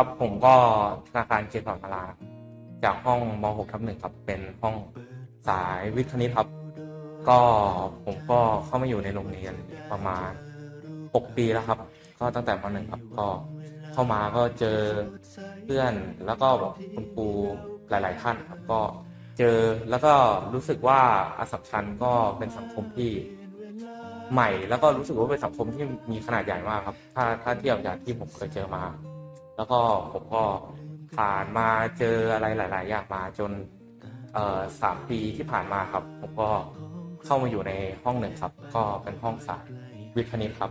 ครับผมก็ธนาคารเกียรติศมาลาจากห้องม .6 ทับหนึ่งครับเป็นห้องสายวิทย์คณิตครับ ก็ผมก็เข้ามาอยู่ในโรงเรียนประมาณ 6 ปีแล้วครับ ก็ตั้งแต่ม .1 ครับก็เข้ามาก็เจอเพื่อนแล้วก็แบบคุณครูหลาย ๆ ท่านครับก็เจอแล้วก็รู้สึกว่าอาสัมชัญก็เป็นสังคมที่ใหม่ แล้วก็รู้สึกว่าเป็นสังคมที่มีขนาดใหญ่มากครับ ถ้าถ้าเทียบจากที่ผมเคยเจอมา แล้วก็ผมก็ผ่านมาเจออะไรหลาย ๆ อย่างมาจนสามปีที่ผ่านมาครับ ผมก็เข้ามาอยู่ในห้องหนึ่งครับ ก็เป็นห้องสายวิทย์คณิตครับ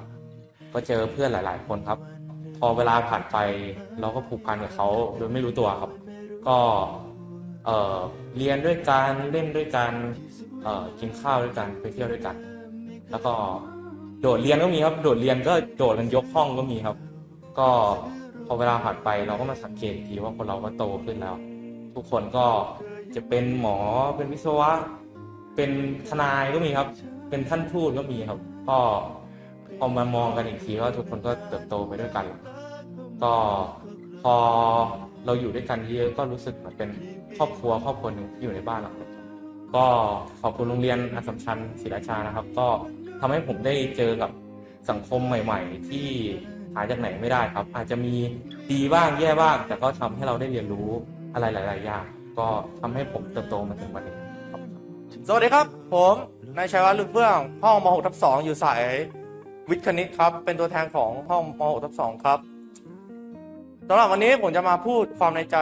ก็เจอเพื่อนหลาย ๆ คนครับ พอเวลาผ่านไปเราก็ผูกพันกับเขาโดยไม่รู้ตัวครับ ก็เเรียนด้วยกันเล่นด้วยกันกินข้าวด้วยกันไปเที่ยวด้วยกัน แล้วก็โดดเรียนก็มีครับ โดดเรียนก็โดดกันยกห้องก็มีครับ ก็ พอเวลาผ่านไปเราก็มาสังเกตทีว่าคนเราก็โตขึ้นแล้ว ทุกคนก็จะเป็นหมอเป็นวิศวะ เป็นทนายก็มีครับ เป็นท่านทูตก็มีครับ ก็พอมามองกันอีกทีว่าทุกคนก็เติบโตไปด้วยกัน ก็พอเราอยู่ด้วยกันเยอะก็รู้สึกเหมือนเป็นครอบครัวครอบครัวหนึ่งที่อยู่ในบ้านเราครับก็ขอบคุณโรงเรียนอัสมชัญศรีราชานะครับ ก็ทำให้ผมได้เจอกับสังคมใหม่ ๆ ที่ หาจากไหนไม่ได้ครับ อาจจะมีดีบ้างแย่บ้าง แต่ก็ทำให้เราได้เรียนรู้อะไรหลาย ๆ อย่าง ก็ทำให้ผมเติบโตมาถึงวันนี้ครับสวัสดีครับ ผมนายชัยวัฒน์ลึกเฟื่องห้องม .6 ทับ2อยู่สายวิทย์คณิตครับ เป็นตัวแทนของห้องม .6 ทับ2ครับสำหรับวันนี้ผมจะมาพูดความในใจ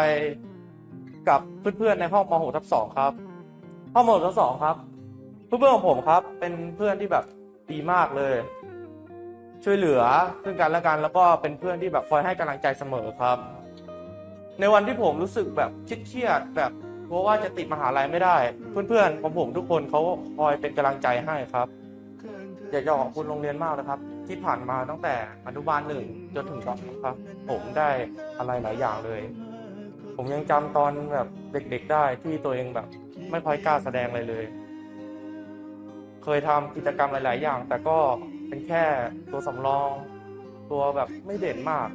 กับเพื่อน ๆ ในห้องม .6 ทับ2ครับห้องม .6 ทับ2ครับ เพื่อนๆของผมครับ เป็นเพื่อนที่แบบดีมากเลย ช่วยเหลือซึ่งกันและกันแล้วก็เป็นเพื่อนที่แบบคอยให้กำลังใจเสมอครับ ในวันที่ผมรู้สึกแบบเครียดแบบเพราะว่าจะติดมหาลัยไม่ได้ เพื่อนๆของผมทุกคนเขาคอยเป็นกำลังใจให้ครับอยากจะขอบคุณโรงเรียนมากนะครับ ที่ผ่านมาตั้งแต่อนุบาลหนึ่งจนถึงตอนนี้ครับ ผมได้อะไรหลายอย่างเลย ผมยังจำตอนแบบเด็กๆได้ที่ตัวเองแบบ ไม่ค่อยกล้าแสดงอะไรเลย เคยทำกิจกรรมหลาย ๆ อย่าง แต่ก็ เป็นแค่ตัวสำรอง ตัวแบบไม่เด่นมาก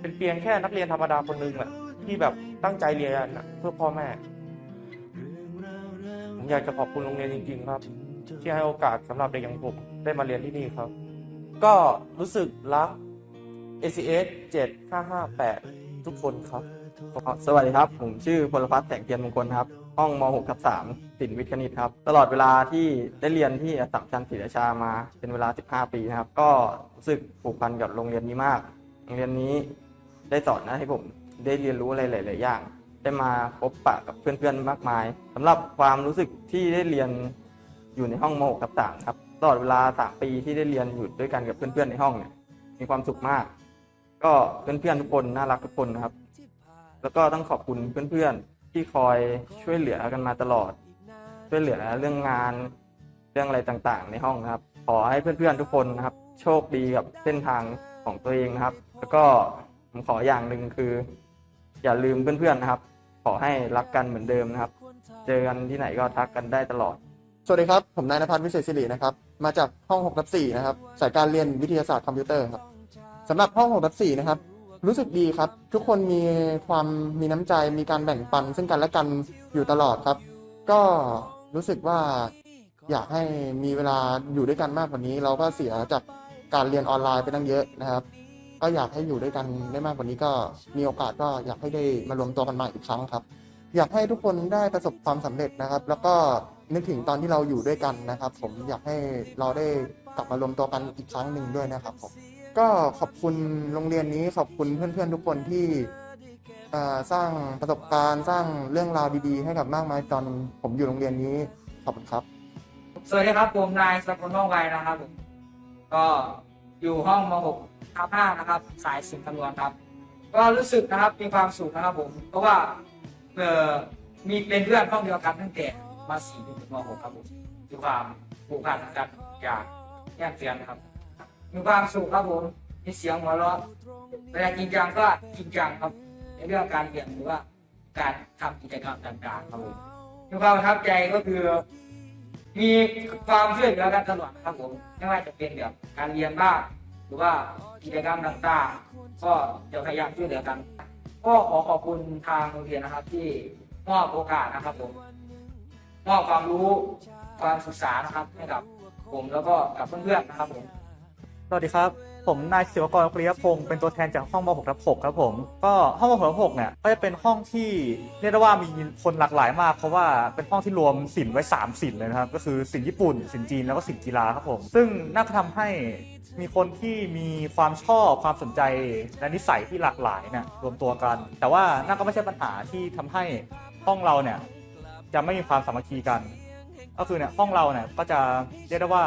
เป็นเพียงแค่นักเรียนธรรมดาคนหนึงแหละที่แบบตั้งใจเรียนเพื่อพ่อแม่ ผมอยากจะขอบคุณโรงเรียนจริง ๆ ครับ ที่ให้โอกาสสำหรับเด็กอย่างผมได้มาเรียนที่นี่ครับ ก็รู้สึกรัก ACS 7558 ทุกคนครับ สวัสดีครับ ผมชื่อพลพัฒน์แสงเทียนมงคลครับ ห้องม .6 ทับ3สินวิทย์คณิตครับ ตลอดเวลาที่ได้เรียนที่อสัมชัญศรีราชามาเป็นเวลา 15 ปีนะครับ ก็รู้สึกผูกพันกับโรงเรียนนี้มาก โรงเรียนนี้ได้สอนนะให้ผมได้เรียนรู้อะไรหลาย ๆ อย่าง ได้มาพบปะกับเพื่อน ๆ มากมายสำหรับความรู้สึกที่ได้เรียนอยู่ในห้องม .6 ทับ3ครับ ตลอดเวลา 3 ปีที่ได้เรียนอยู่ด้วยกันกับเพื่อน ๆ ในห้องเนี่ย มีความสุขมาก ก็เพื่อน ๆ ทุกคนน่ารักทุกคนนะครับ แล้วก็ต้องขอบคุณเพื่อน ๆ ที่คอยช่วยเหลือกันมาตลอด ช่วยเหลือเรื่องงานเรื่องอะไรต่างๆ ในห้องนะครับ ขอให้เพื่อนๆทุกคนนะครับ โชคดีกับเส้นทางของตัวเองนะครับ แล้วก็ผมขออย่างหนึ่งคือ อย่าลืมเพื่อนๆนะครับ ขอให้รักกันเหมือนเดิมนะครับ เจอกันที่ไหนก็ทักกันได้ตลอด สวัสดีครับ ผมนายนภัสวิเศษศิรินะครับ มาจากห้อง6ทับ4นะครับ สายการเรียนวิทยาศาสตร์คอมพิวเตอร์ครับสำหรับห้อง6ทับ4นะครับ รู้สึกดีครับ ทุกคนมีความมีน้ำใจมีการแบ่งปัน ซึ่งกันและกันอยู่ตลอดครับ ก็รู้สึกว่าอยากให้มีเวลาอยู่ด้วยกันมากกว่านี้ เราก็เสียจากการเรียนออนไลน์ไปตั้งเยอะนะครับ ก็อยากให้อยู่ด้วยกันได้มากกว่านี้ก็มีโอกาสก็อยากให้ได้มารวมตัวกันใหม่อีกครั้งครับ อยากให้ทุกคนได้ประสบความสำเร็จนะครับ แล้วก็นึกถึงตอนที่เราอยู่ด้วยกันนะครับ ผมอยากให้เราได้กลับมารวมตัวกันอีกครั้งหนึ่งด้วยนะครับผม ก็ขอบคุณโรงเรียนนี้ขอบคุณเพื่อนๆทุกคนที่สร้างประสบการณ์สร้างเรื่องราวดีๆ ให้กับมากมายตอนผมอยู่โรงเรียนนี้ขอบคุณครับ สวัสดีครับผมนายสกลว่องไวนะครับผมก็อยู่ห้องม .6 ทับ5นะครับ สายสินคำนวณครับ ก็รู้สึกนะครับมีความสุขนะครับผม เพราะว่าเออมีเป็นเพื่อนห้องเดียวกันตั้งแต่มา4ถึงม .6 ครับผมมีความผูกพันกันอย่างแน่เฟียนครับ มีความสุขครับผม มีเสียงหัวเราะเวลาจริงจังก็จริงจังครับ ในเรื่องการเรียนหรือว่าการทำกิจกรรมต่างๆครับผมมีความประทับใจก็คือ มีความช่วยเหลือกันตลอดครับผมไม่ว่าจะเป็นแบบการเรียนบ้างหรือว่ากิจกรรมต่างๆ ก็จะพยายามช่วยเหลือกัน ก็ขอขอบคุณทางโรงเรียนนะครับ ที่มอบโอกาสนะครับผมมอบความรู้ความศึกษานะครับให้กับผมแล้วก็กับเพื่อนๆนะครับผม สวัสดีครับ ผมนายศิวกรปริยพงศ์เป็นตัวแทนจากห้องม .6 ทับ6ครับผม ก็ห้องม .6 ทับ6เนี่ยก็จะเป็นห้องที่เรียกได้ว่ามีคนหลากหลายมาก เพราะว่าเป็นห้องที่รวมศิลป์ไว้ 3 ศิลป์เลยนะครับ ก็คือศิลป์ญี่ปุ่นศิลป์จีนแล้วก็ศิลป์กีฬาครับผม ซึ่งน่าจะทำให้มีคนที่มีความชอบความสนใจและนิสัยที่หลากหลายเนี่ยรวมตัวกัน แต่ว่านั่นก็ไม่ใช่ปัญหาที่ทำให้ห้องเราเนี่ยจะไม่มีความสามัคคีกัน ก็คือเนี่ยห้องเราเนี่ยก็จะเรียกได้ว่า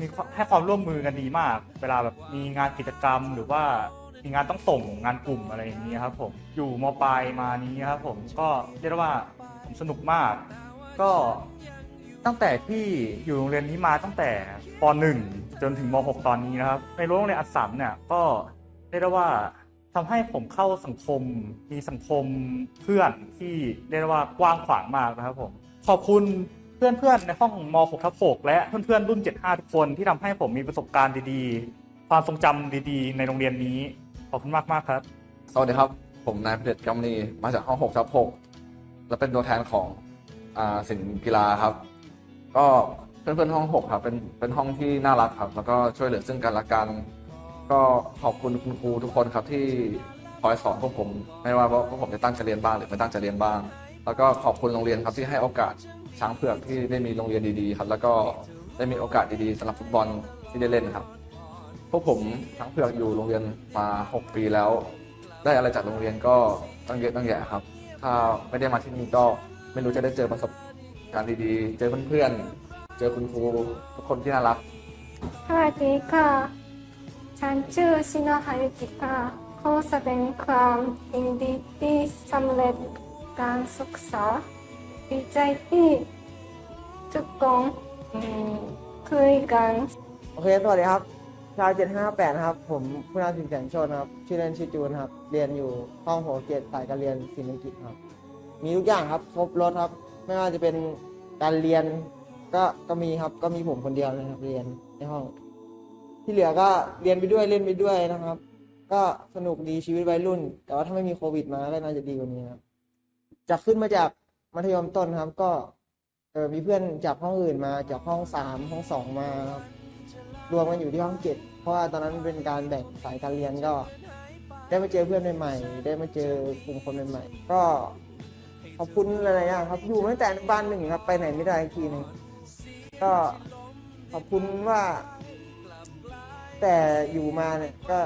มีให้ความร่วมมือกันดีมาก เวลาแบบมีงานกิจกรรมหรือว่ามีงานต้องส่งงานกลุ่มอะไรอย่างนี้ครับผมอยู่มปลายมานี้ครับผมก็เรียกได้ว่าผมสนุกมาก ก็ตั้งแต่ที่อยู่โรงเรียนนี้มาตั้งแต่ป .1 จนถึงม .6 ตอนนี้นะครับ ในโรงเรียนอัสสัมเนี่ยก็เรียกได้ว่าทำให้ผมเข้าสังคมมีสังคมเพื่อนที่เรียกได้ว่ากว้างขวางมากนะครับผม ขอบคุณ เพื่อนๆในห้องม .6 ทับ6และเพื่อนๆรุ่น 75 ทุกคนที่ทำให้ผมมีประสบการณ์ดีๆ ความทรงจำดีๆ ในโรงเรียนนี้ ขอบคุณมากๆครับ สวัสดีครับ ผมนายประเดชกำนีมาจากห้อง6ทับ6และเป็นตัวแทนของอ่าสินกีฬาครับ ก็เพื่อนๆห้อง 6 ครับ เป็นเป็นห้องที่น่ารักครับ แล้วก็ช่วยเหลือซึ่งกันและกัน ก็ขอบคุณคุณครูทุกคนครับที่คอยสอนพวกผม ไม่ว่าพวกผมจะตั้งใจเรียนบ้างหรือไม่ตั้งใจเรียนบ้าง แล้วก็ขอบคุณโรงเรียนครับที่ให้โอกาสช้างเผือกที่ได้มีโรงเรียนดีๆครับ แล้วก็ได้มีโอกาสดีๆสำหรับฟุตบอลที่ได้เล่นครับพวกผมช้างเผือกอยู่โรงเรียนมา 6 ปีแล้ว ได้อะไรจากโรงเรียนก็ตั้งเยอะตั้งแยะครับ ถ้าไม่ได้มาที่นี่ก็ไม่รู้จะได้เจอประสบการณ์ดีๆ เจอเพื่อนๆ เจอคุณครูทุกคนที่น่ารักสวัสดีค่ะฉันชื่อชิโนฮายุกิค่ะขอแสดงความยินดีที่สำเร็จ การศึกษาดีใจที่ทุกคนอืมคุยกัน โอเค สวัสดีครับชาว758นะครับ ผมผู้นำสินแสงโชนครับ ชื่อเล่นชื่อจูนครับ เรียนอยู่ห้องโหเกตสายการเรียนศิลปกฤษครับ มีทุกอย่างครับ ครบรถครับ ไม่ว่าจะเป็นการเรียน ก็ ก็มีครับ ก็มีผมคนเดียวนะครับ เรียนในห้อง ที่เหลือก็เรียนไปด้วย เล่นไปด้วยนะครับ ก็สนุกดีชีวิตวัยรุ่น แต่ว่าถ้าไม่มีโควิดมาก็น่าจะดีกว่านี้ครับ จากขึ้นมาจากมัธยมต้นครับ ก็เออมีเพื่อนจากห้องอื่นมาจากห้องสามห้องสองมาครับรวมกันอยู่ที่ห้องเจ็ดเพราะว่าตอนนั้นเป็นการแบ่งสายการเรียนก็ ได้มาเจอเพื่อนใหม่ๆได้มาเจอกลุ่มคนใหม่ๆก็ขอบคุณหลายๆอย่างครับ อยู่มาตั้งแต่อนุบาลหนึ่งครับ ไปไหนไม่ได้ทีหนึงก็ขอบคุณว่า แต่อยู่มาเนี่ยก็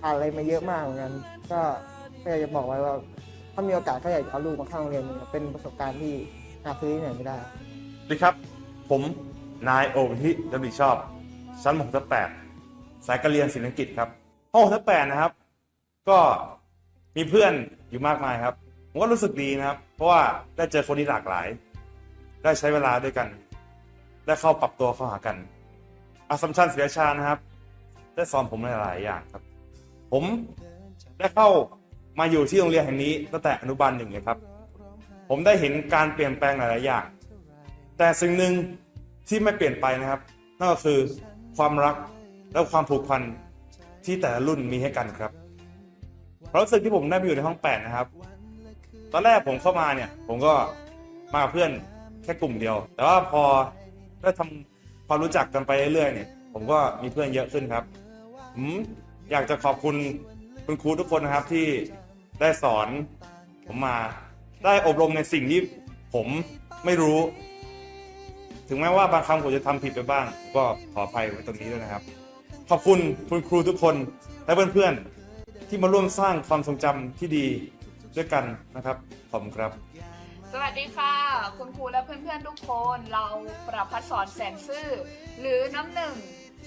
ผ่านอะไรมาเยอะมากเหมือนกัน ก็อยากจะบอกไว้ว่าามีโอกาสก็อยากจะเอาลูกมาเข้าโรงเรียนเนี่ยเป็นประสบการณ์ที่หาซื้อที่ไหนไม่ได้ สวัสดีครับ ผมนายโอวิธิดำริดชอบ ชั้นม .6 ทับ8สายการเรียนศิลปอังกฤษครับห้อง6ทับ8นะครับ ก็มีเพื่อนอยู่มากมายครับ ผมก็รู้สึกดีนะครับ เพราะว่าได้เจอคนที่หลากหลาย ได้ใช้เวลาด้วยกัน ได้เข้าปรับตัวเข้าหากันอาสัมชัญศรีราชานะครับ ได้สอนผมหลายๆอย่างครับ ผมได้เข้า มาอยู่ที่โรงเรียนแห่งนี้ตั้งแต่อนุบาลหนึ่งเลยครับ ผมได้เห็นการเปลี่ยนแปลงหลาย ๆ อย่าง แต่สิ่งหนึ่งที่ไม่เปลี่ยนไปนะครับ นั่นก็คือความรักและความผูกพันที่แต่ละรุ่นมีให้กันครับความรู้สึกที่ผมได้ไปอยู่ในห้องแปดนะครับ ตอนแรกผมเข้ามาเนี่ย ผมก็มากับเพื่อนแค่กลุ่มเดียว แต่ว่าพอได้ทำความรู้จักกันไปเรื่อย ๆ เนี่ย ผมก็มีเพื่อนเยอะขึ้นครับผมอยากจะขอบคุณคุณครูทุกคนนะครับที่ ได้สอน ผมมาได้อบรมในสิ่งที่ผมไม่รู้ ถึงแม้ว่าบางครั้งผมจะทำผิดไปบ้าง ก็ขออภัยไว้ตรงนี้ด้วยนะครับ ขอบคุณคุณครูทุกคนและเพื่อนๆที่มาร่วมสร้างความทรงจำที่ดีด้วยกันนะครับขอบคุณครับ สวัสดีค่ะ คุณครูและเพื่อนๆทุกคน เราประพัฒสอนแสนซื่อ หรือน้ำหนึ่ง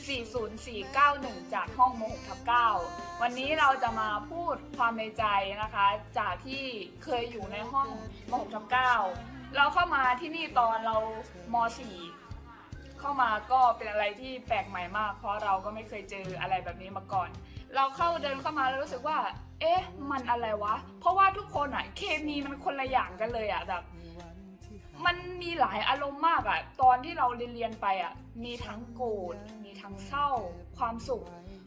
40491 จากห้องโม .6 ทับ9วันนี้เราจะมาพูดความในใจนะคะ จากที่เคยอยู่ในห้องโม .6 ทับ9เราเข้ามาที่นี่ตอนเราม .4 เข้ามาก็เป็นอะไรที่แปลกใหม่มาก เพราะเราก็ไม่เคยเจออะไรแบบนี้มาก่อน เราเข้าเดินเข้ามาแล้วรู้สึกว่า เอ๊ะ มันอะไรวะ เพราะว่าทุกคนอะเคมีมันคนละอย่างกันเลยอะแบบ มันมีหลายอารมณ์มากอะตอนที่เราเรียนเรียนไปอะมีทั้งโกรธมีทั้งเศร้า ความสุข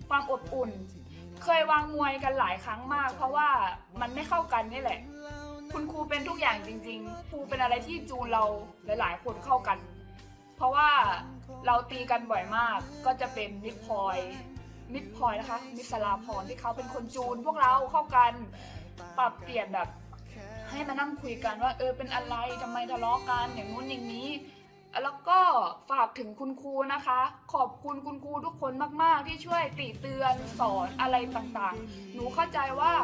ความอบอุ่น เคยวางมวยกันหลายครั้งมาก เพราะว่ามันไม่เข้ากันนี่แหละ คุณครูเป็นทุกอย่างจริง ๆ ครูเป็นอะไรที่จูนเราหลาย ๆ คนเข้ากัน เพราะว่าเราตีกันบ่อยมากก็จะเป็นมิตรพอยมิตรพอยนะคะมิสลาพรที่เขาเป็นคนจูนพวกเราเข้ากันปรับเปลี่ยนแบบ ให้มานั่งคุยกันว่า เออเป็นอะไรทำไมทะเลาะกันอย่างนู้นอย่างนี้ แล้วก็ฝากถึงคุณครูนะคะ ขอบคุณคุณครูทุกคนมาก ๆ ที่ช่วยติเตือนสอนอะไรต่างๆ หนูเข้าใจว่า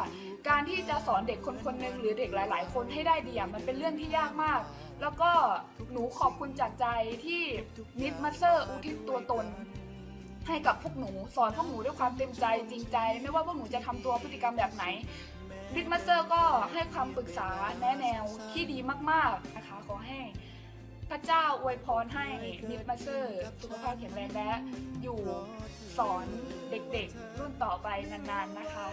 การที่จะสอนเด็กคนคนหนึ่งหรือเด็กหลาย ๆ คนให้ได้ดีอะมันเป็นเรื่องที่ยากมาก แล้วก็หนูขอบคุณจากใจที่นิดมาเตอร์อุทิศตัวตน ให้กับพวกหนู สอนพวกหนูด้วยความเต็มใจจริงใจ ไม่ว่าพวกหนูจะทำตัวพฤติกรรมแบบไหน บิดมาสเตอร์ก็ให้คำปรึกษาแนะแนวที่ดีมากๆนะคะขอให้พระเจ้าอวยพรให้บิดมาสเตอร์สุขภาพแข็งแรงและอยู่สอนเด็กๆ รุ่นต่อไปนานๆนะคะ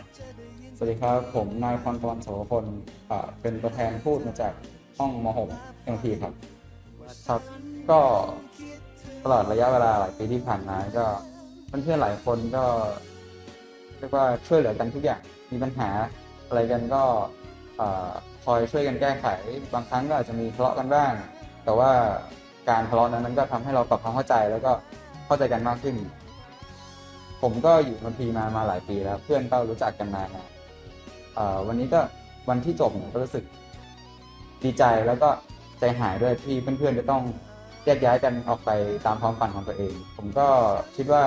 สวัสดีครับ ผมนายพรกรโสพลอ่าเป็นตัวแทนพูดมาจากห้องม .6 เอ็มทีครับ ครับก็ตลอดระยะเวลาหลายปีที่ผ่านมาก็เพื่อนๆหลายคนก็เรียกว่าช่วยเหลือกันทุกอย่างมีปัญหา อะไรกันก็คอยช่วยกันแก้ไข บางครั้งก็อาจจะมีทะเลาะกันบ้าง แต่ว่าการทะเลาะนั้นมันก็ทำให้เราปรับความเข้าใจแล้วก็เข้าใจกันมากขึ้น ผมก็อยู่มทีมามาหลายปีแล้ว เพื่อนก็รู้จักกันมานานวันนี้ก็วันที่จบก็รู้สึกดีใจแล้วก็ใจหายด้วยที่เพื่อนๆจะต้องแยกย้ายกันออกไปตามความฝันของตัวเอง ผมก็คิดว่า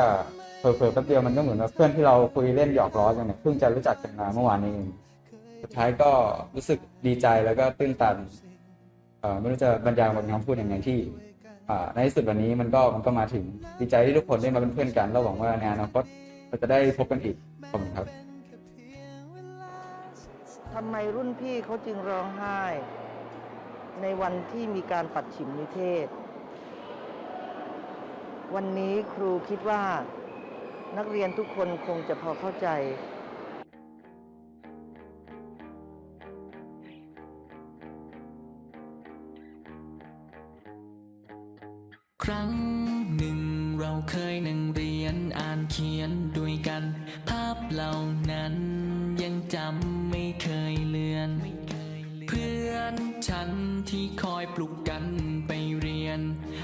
เผลอๆแป๊บเดียวมันก็เหมือนว่าเพื่อนที่เราคุยเล่นหยอกล้อกันเนี่ยเพิ่งจะรู้จักกันมาเมื่อวานนี้เอง สุดท้ายก็รู้สึกดีใจแล้วก็ตื้นตันไม่รู้จะบรรยายบนคำพูดอยังไงที่ในที่สุดวันนี้มันก็มันก็มาถึงดีใจที่ทุกคนได้มาเป็นเพื่อนกันแล้วหวังว่าในอนาคตเราจะได้พบกันอีกขอบคุณครับทำไมรุ่นพี่เขาจึงร้องไห้ ในวันที่มีการปัดฉิมนิเทศ วันนี้ครูคิดว่านักเรียนทุกคนคงจะพอเข้าใจ รั้งหนึ่งเราเคยนั่งเรียนอ่านเขียนด้วยกัน ภาพเหล่านั้นยังจำไม่เคยเลือน เพื่อนฉันที่คอยปลุกกันไปเรียน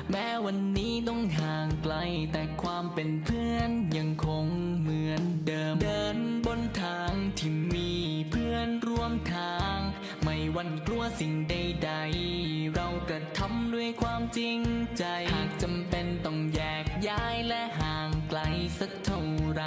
แม้วันนี้ต้องห่างไกลแต่ความเป็นเพื่อนยังคงเหมือนเดิม เดินบนทางที่มีเพื่อนร่วมทาง ไม่วันกลัวสิ่งใดๆ เรากระทำด้วยความจริงใจ สักเท่าไหร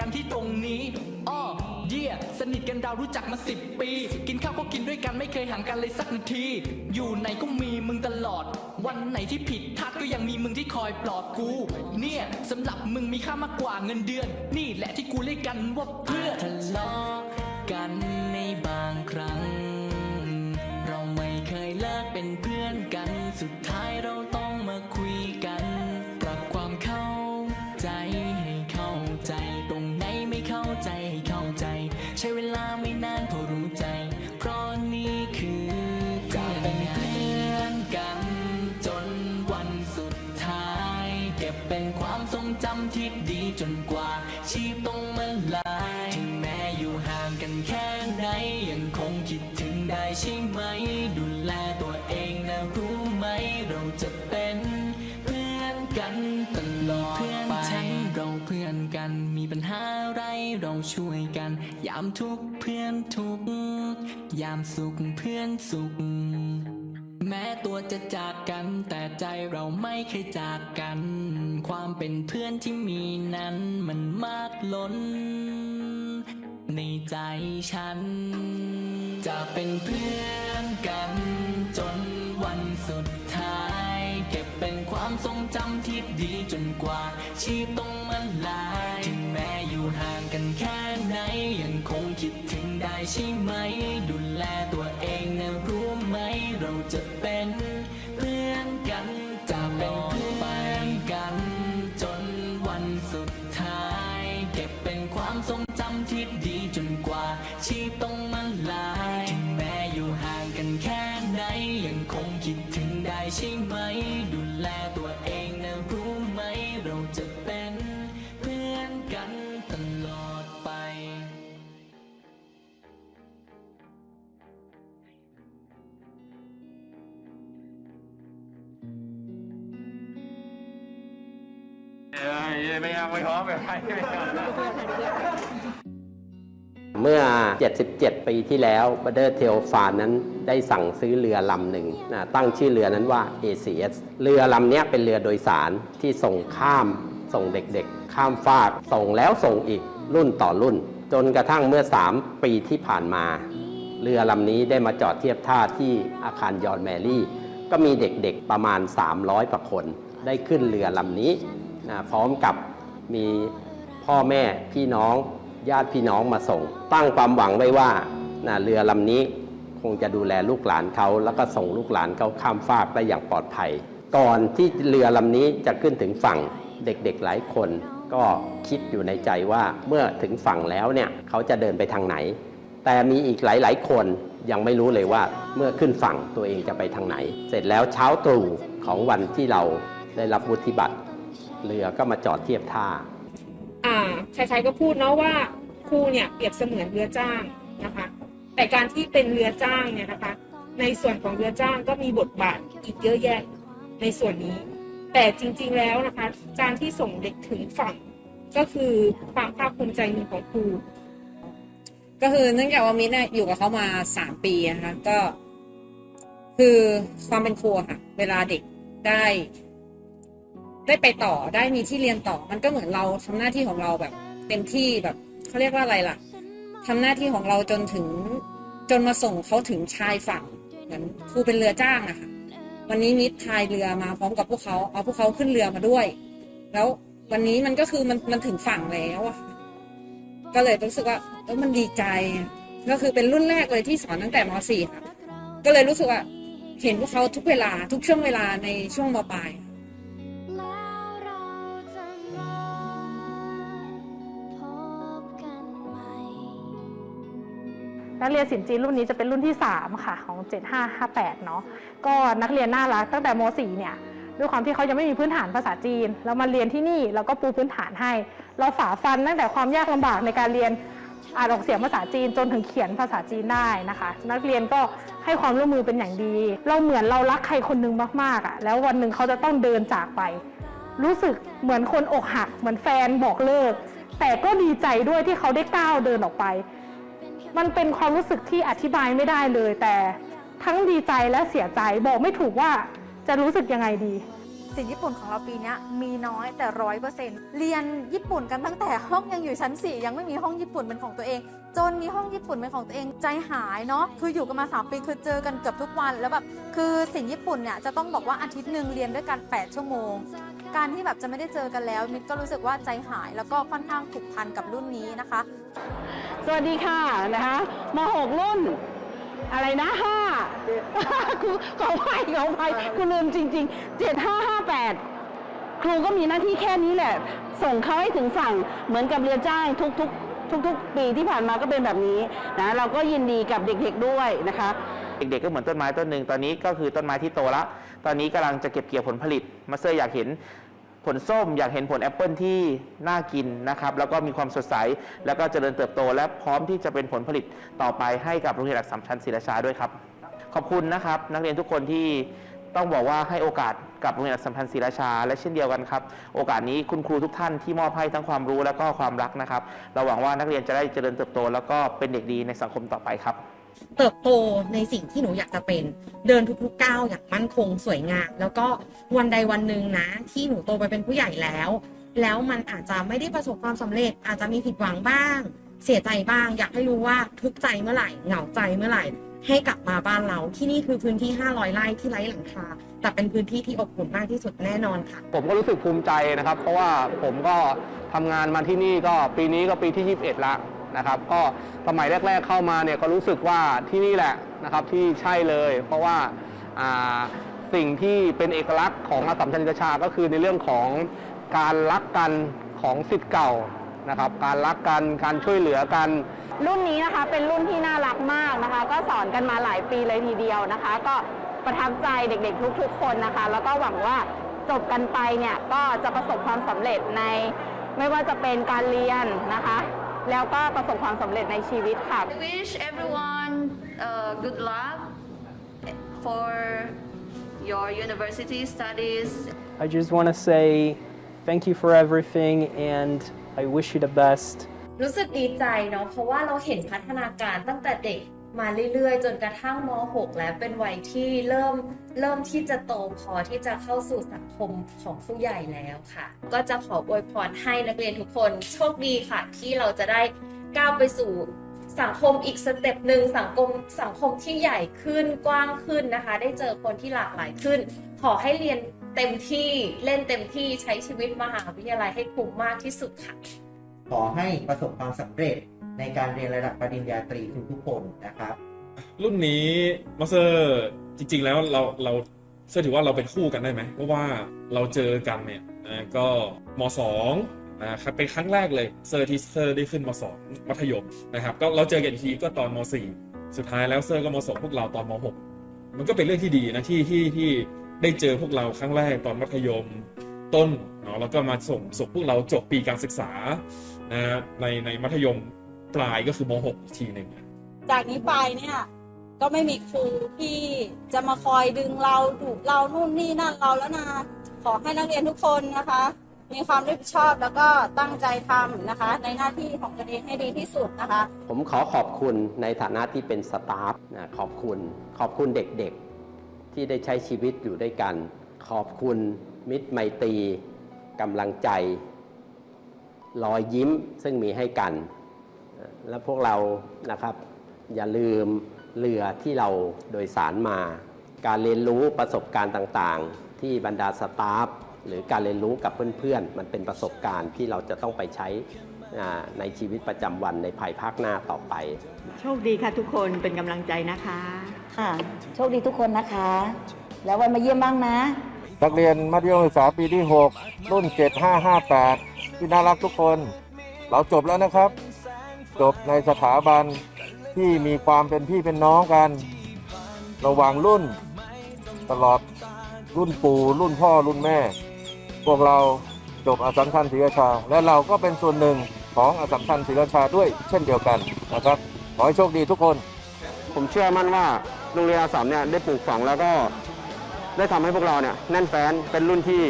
กันที่ตรงนี้อ้อเยี่ยสนิทกันเรารู้จักมาสิบปี กินข้าวก็กินด้วยกันไม่เคยห่างกันเลยสักนาที อยู่ไหนก็มีมึงตลอด วันไหนที่ผิดพลาดก็ยังมีมึงที่คอยปลอบกู เนี่ยสำหรับมึงมีค่ามากกว่าเงินเดือน นี่แหละที่กูเรียกกันว่าเพื่อทะเลาะกัน ไหม ดูแลตัวเองนะรู้ไหม เราจะเป็นเพื่อนกันตลอดเพื่อนฉันเราเพื่อนกันมีปัญหาอะไรเราช่วยกัน ยามทุกเพื่อนทุก ยามสุขเพื่อนสุข แม้ตัวจะจากกัน แต่ใจเราไม่เคยจากกัน ความเป็นเพื่อนที่มีนั้นมันมากล้น ในใจฉัน จะเป็นเพื่อนกัน จนวันสุดท้าย เก็บเป็นความทรงจำที่ดีจนกว่าชีพต้อง เอาไม่พร้อมไม่ไปเมื่อ 77 ปีที่แล้วบัเดอร์เทลฟาร์นั้นได้สั่งซื้อเรือลำหนึ่งนะตั้งชื่อเรือนั้นว่า ACS เรือลำนี้เป็นเรือโดยสารที่ส่งข้ามส่งเด็กๆ ข้ามฟาก ส่งแล้วส่งอีกรุ่นต่อรุ่น จนกระทั่งเมื่อ 3 ปีที่ผ่านมา เรือลำนี้ได้มาจอดเทียบท่าที่อาคารยอนแมรี่ ก็มีเด็กๆประมาณ 300กว่าคน ได้ขึ้นเรือลำนี้นะพร้อมกับ มีพ่อแม่พี่น้องญาติพี่น้องมาส่ง ตั้งความหวังไว้ว่านะเรือลำนี้คงจะดูแลลูกหลานเขา แล้วก็ส่งลูกหลานเขาข้ามฟากได้อย่างปลอดภัย ก่อนที่เรือลำนี้จะขึ้นถึงฝั่งเด็กๆหลายคน ก็คิดอยู่ในใจว่าเมื่อถึงฝั่งแล้วเนี่ยเขาจะเดินไปทางไหน แต่มีอีกหลายๆ คนยังไม่รู้เลยว่าเมื่อขึ้นฝั่งตัวเองจะไปทางไหน เสร็จแล้วเช้าตรู่ของวันที่เราได้รับวุฒิบัตร เรือก็มาจอดเทียบท่า อ่าใครๆก็พูดเนาะว่าครูเนี่ยเปรียบเสมือนเรือจ้างนะคะ แต่การที่เป็นเรือจ้างเนี่ยนะคะ ในส่วนของเรือจ้างก็มีบทบาทอีกเยอะแยะในส่วนนี้ แต่จริงๆแล้วนะคะ การที่ส่งเด็กถึงฝั่งก็คือความภาคภูมิใจหนึ่งของครูก็คือเนื่องจากว่ามินท์เนี่ยอยู่กับเขามาสามปีนะคะก็ คือความเป็นครูอะค่ะ เวลาเด็กได้ ได้ไปต่อได้มีที่เรียนต่อ มันก็เหมือนเราทำหน้าที่ของเราแบบเต็มที่แบบเขาเรียกว่าอะไรล่ะทำหน้าที่ของเราจนถึงจนมาส่งเขาถึงชายฝั่งเหมือนครูเป็นเรือจ้างอะค่ะวันนี้มิตรพายเรือมาพร้อมกับพวกเขาเอาพวกเขาขึ้นเรือมาด้วย แล้ววันนี้มันก็คือมันมันถึงฝั่งแล้วอะก็เลยรู้สึกว่าเออมันดีใจ ก็คือเป็นรุ่นแรกเลยที่สอนตั้งแต่ม .4 ค่ะก็เลยรู้สึกว่าเห็นพวกเขาทุกเวลาทุกช่วงเวลาในช่วงมปลาย นักเรียนสินจีนรุ่นนี้จะเป็นรุ่นที่ 3 ค่ะ ของ 7558 เนาะก็นักเรียนน่ารักตั้งแต่ม .4 เนี่ยด้วยความที่เขายังไม่มีพื้นฐานภาษาจีนเรามาเรียนที่นี่เราก็ปูพื้นฐานให้ เราฝ่าฟันตั้งแต่ความยากลำบากในการเรียนอ่านออกเสียงภาษาจีนจนถึงเขียนภาษาจีนได้นะคะ นักเรียนก็ให้ความร่วมมือเป็นอย่างดี เราเหมือนเรารักใครคนหนึงมากๆอะ่ะแล้ววันหนึ่งเขาจะต้องเดินจากไป รู้สึกเหมือนคนอกหัก เหมือนแฟนบอกเลิก แต่ก็ดีใจด้วยที่เขาได้ก้าวเดินออกไป มันเป็นความรู้สึกที่อธิบายไม่ได้เลย แต่ทั้งดีใจและเสียใจบอกไม่ถูกว่าจะรู้สึกยังไงดี สิ่งญี่ปุ่นของเราปีนี้มีน้อยแต่ร้อยเปอร์เซ็นต์เรียนญี่ปุ่นกันตั้งแต่ห้องยังอยู่ชั้น 4 ยังไม่มีห้องญี่ปุ่นเป็นของตัวเอง จนมีห้องญี่ปุ่นเป็นของตัวเองใจหายเนาะคืออยู่กันมา 3 ปีคือเจอกันเกือบทุกวัน แล้วแบบคือสิ่งญี่ปุ่นเนี่ยจะต้องบอกว่าอาทิตย์หนึ่งเรียนด้วยกัน 8 ชั่วโมง การที่แบบจะไม่ได้เจอกันแล้วมิตก็รู้สึกว่าใจหายแล้วก็ค่อนข้างผูกพันกับรุ่นนี้นะคะ สวัสดีค่ะนะคะม .6 รุ่น อะไรนะห้าครูขออภัยขออภัยกูลืมจริงๆเจ็ดห้าห้าแปดครูก็มีหน้าที่แค่นี้แหละ ส่งเขาให้ถึงฝั่งเหมือนกับเรือจ้างทุกๆ ทุก ๆ ปีที่ผ่านมาก็เป็นแบบนี้นะเราก็ยินดีกับเด็กๆด้วยนะคะ เด็กๆก็เหมือนต้นไม้ต้นหนึ่งตอนนี้ก็คือต้นไม้ที่โตแล้วตอนนี้กำลังจะเก็บเกี่ยวผลผลิตมาสเตอร์อยากเห็น ผลส้มอยากเห็นผลแอปเปิลที่น่ากินนะครับแล้วก็มีความสดใส แล้วก็เจริญเติบโต และพร้อมที่จะเป็นผลผลิตต่อไปให้กับโรงเรียนอักษรชันศรีราชาด้วยครับ ขอบคุณนะครับ นักเรียนทุกคนที่ต้องบอกว่าให้โอกาสกับโรงเรียนอักษรชันศรีราชา และเช่นเดียวกันครับ โอกาสนี้คุณครูทุกท่านที่มอบให้ทั้งความรู้และก็ความรักนะครับ เราหวังว่านักเรียนจะได้เจริญเติบโต แล้วก็เป็นเด็กดีในสังคมต่อไปครับ เติบโตในสิ่งที่หนูอยากจะเป็น เดินทุกๆก้าวอย่างมั่นคงสวยงามแล้วก็วันใดวันหนึ่งนะ ที่หนูโตไปเป็นผู้ใหญ่แล้ว แล้วมันอาจจะไม่ได้ประสบความสำเร็จ อาจจะมีผิดหวังบ้าง เสียใจบ้าง อยากให้รู้ว่าทุกใจเมื่อไหร่เหงาใจเมื่อไหร่ให้กลับมาบ้านเราที่นี่คือพื้นที่ 500 ไร่ที่ไร้หลังคาแต่เป็นพื้นที่ที่อบอุ่นมากที่สุดแน่นอนค่ะ ผมก็รู้สึกภูมิใจนะครับ เพราะว่าผมก็ทำงานมาที่นี่ก็ปีนี้ก็ปีที่ 21ล้ว นะครับ ก็สมัยแรก ๆเข้ามาเนี่ยก็รู้สึกว่าที่นี่แหละนะครับที่ใช่เลย เพราะว่าสิ่งที่เป็นเอกลักษณ์ของอาสัมชัญกชาก็คือในเรื่องของการรักกันของสิทธิ์เก่านะครับการรักกันการช่วยเหลือกัน รุ่นนี้นะคะเป็นรุ่นที่น่ารักมากนะคะ ก็สอนกันมาหลายปีเลยทีเดียวนะคะ ก็ประทับใจเด็กๆทุกๆ คนนะคะ แล้วก็หวังว่าจบกันไปเนี่ยก็จะประสบความสำเร็จในไม่ว่าจะเป็นการเรียนนะคะ แล้วก็ประสบความสำเร็จในชีวิตค่ะ I wish everyone uh, good luck for your university studies. I just want to say thank you for everything and I wish you the best. รู้สึกดีใจเนาะเพราะว่าเราเห็นพัฒนาการตั้งแต่เด็ก มาเรื่อยๆ จนกระทั่งม .6 แล้วเป็นวัยที่เริ่มเริ่มที่จะโตพอที่จะเข้าสู่สังคมของผู้ใหญ่แล้วค่ะ ก็จะขออวยพรให้นักเรียนทุกคนโชคดีค่ะ ที่เราจะได้ก้าวไปสู่สังคมอีกสเต็ปหนึ่งสังคมสังคมที่ใหญ่ขึ้นกว้างขึ้นนะคะ ได้เจอคนที่หลากหลายขึ้น ขอให้เรียนเต็มที่เล่นเต็มที่ใช้ชีวิตมหาวิทยาลัยให้คุ้มมากที่สุดค่ะ ขอให้ประสบความสำเร็จ ในการเรียนระดับปริญญาตรีทุกๆคนนะครับ รุ่นนี้มาสเตอร์จริง ๆ แล้วเราเราเชื่อถือว่าเราเป็นคู่กันได้ไหมเพราะว่าเราเจอกันเนี่ยก็มสองนะครับเป็นครั้งแรกเลยเซอร์ที่เซอร์ได้ขึ้นมสองมัธยมนะครับก็เราเจอกันทีก็ตอนมสี่สุดท้ายแล้วเซอร์ก็มาส่งพวกเราตอนมหกมันก็เป็นเรื่องที่ดีนะที่ที่ที่ได้เจอพวกเราครั้งแรกตอนมัธยมต้นเนาะแล้วก็มาส่งส่งพวกเราจบปีการศึกษานะในในมัธยม ปลายก็คือมหกอีกทีหนึ่งจากนี้ไปเนี่ย ก็ไม่มีครูที่จะมาคอยดึงเราดุเรานู่นนี่นั่นเราแล้วนะขอให้นักเรียนทุกคนนะคะ มีความรับผิดชอบแล้วก็ตั้งใจทำนะคะ ในหน้าที่ของตัวเองให้ดีที่สุดนะคะ ผมขอขอบคุณในฐานะที่เป็นสตาฟนะขอบคุณ ขอบคุณเด็กๆ ที่ได้ใช้ชีวิตอยู่ด้วยกัน ขอบคุณมิตรไมตรีกำลังใจ รอยยิ้มซึ่งมีให้กัน และพวกเรานะครับ อย่าลืมเรือที่เราโดยสารมา การเรียนรู้ประสบการณ์ต่างๆ ที่บรรดาสตาฟหรือการเรียนรู้กับเพื่อนๆ มันเป็นประสบการณ์ที่เราจะต้องไปใช้อ่าในชีวิตประจำวันในภายภาคหน้าต่อไป โชคดีค่ะทุกคนเป็นกำลังใจนะคะค่ะโชคดีทุกคนนะคะ แล้วไว้มาเยี่ยมบ้างนะ นักเรียนมัธยมศึกษาปีที่ 6 รุ่น 7558 ที่น่ารักทุกคน เราจบแล้วนะครับ จบในสถาบันที่มีความเป็นพี่เป็นน้องกัน ระหว่างรุ่นตลอดรุ่นปู่รุ่นพ่อรุ่นแม่ พวกเราจบอสสัมชัญศรีราชา และเราก็เป็นส่วนหนึ่งของอสสัมชัญศรีราชาด้วยเช่นเดียวกันนะครับ ขอให้โชคดีทุกคน ผมเชื่อมั่นว่าโรงเรียนอาสามเนี่ยได้ปลูกฝังแล้วก็ได้ทำให้พวกเราเนี่ยแน่นแฟ้นเป็นรุ่นที่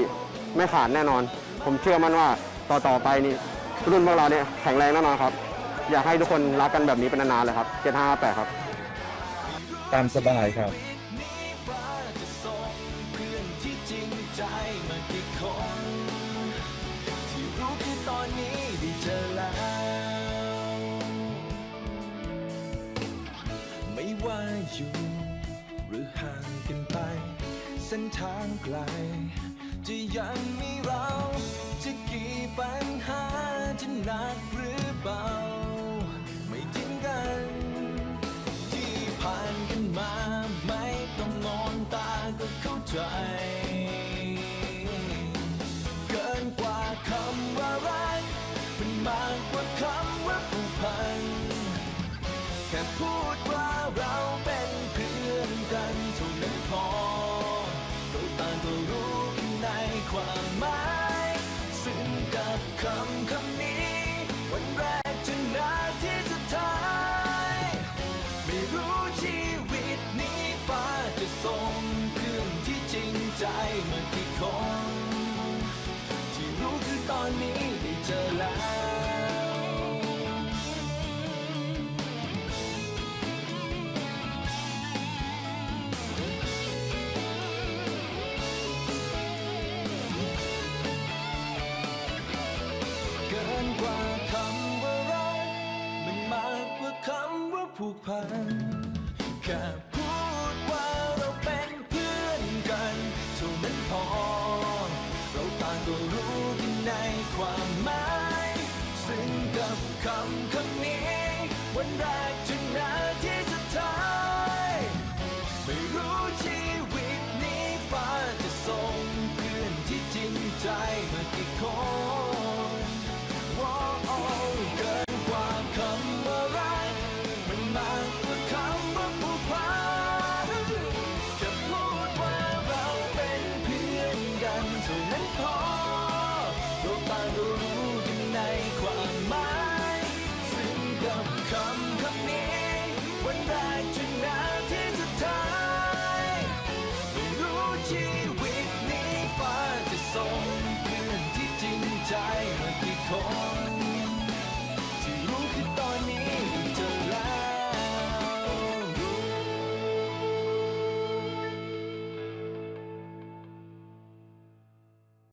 ไม่ขาดแน่นอน ผมเชื่อมั่นว่าต่อต่อไปนี่รุ่นพวกเราเนี่ยแข็งแรงแน่นอนครับ อยากให้ทุกคนรักกันแบบนี้เป็นนานๆเลยครับ7558ครับ ตามสบายครับที่จริงใจมากี่คนที่รู้คือตอนนี้ได้เจอแล้วไม่ว่าอยู่หรือห่างกันไป เส้นทางไกล จะยังมีเรา จะกี่ปัญหาจะหนักหรือเบา ก็